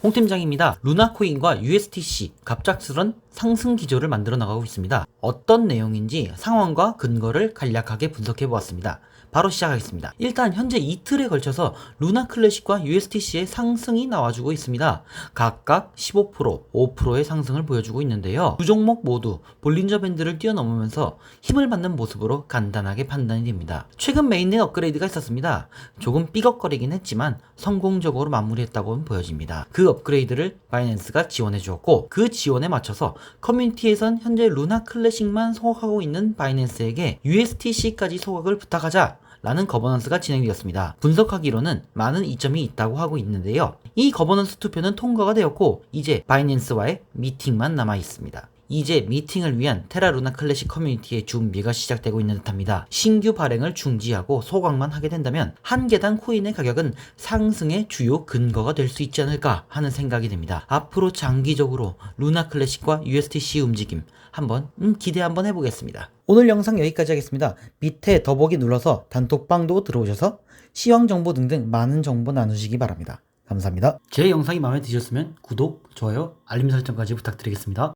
홍 팀장입니다. 루나코인과 USTC 갑작스런 상승 기조를 만들어 나가고 있습니다. 어떤 내용인지 상황과 근거를 간략하게 분석해 보았습니다. 바로 시작하겠습니다. 일단 현재 이틀에 걸쳐서 루나 클래식과 USTC의 상승이 나와주고 있습니다. 각각 15%, 5%의 상승을 보여주고 있는데요. 두 종목 모두 볼린저 밴드를 뛰어넘으면서 힘을 받는 모습으로 간단하게 판단이 됩니다. 최근 메인넷 업그레이드가 있었습니다. 조금 삐걱거리긴 했지만 성공적으로 마무리했다고 보여집니다. 그 업그레이드를 바이낸스가 지원해 주었고 그 지원에 맞춰서 커뮤니티에선 현재 루나 클래식만 소각하고 있는 바이낸스에게 USTC까지 소각을 부탁하자 라는 거버넌스가 진행되었습니다. 분석하기로는 많은 이점이 있다고 하고 있는데요. 이 거버넌스 투표는 통과가 되었고 이제 바이낸스와의 미팅만 남아 있습니다. 이제 미팅을 위한 테라루나 클래식 커뮤니티의 준비가 시작되고 있는 듯합니다. 신규 발행을 중지하고 소각만 하게 된다면 한 개당 코인의 가격은 상승의 주요 근거가 될 수 있지 않을까 하는 생각이 듭니다. 앞으로 장기적으로 루나 클래식과 USTC 움직임 한번 음, 기대 한번 해보겠습니다. 오늘 영상 여기까지 하겠습니다. 밑에 더보기 눌러서 단톡방도 들어오셔서 시황 정보 등등 많은 정보 나누시기 바랍니다. 감사합니다. 제 영상이 마음에 드셨으면 구독, 좋아요, 알림 설정까지 부탁드리겠습니다.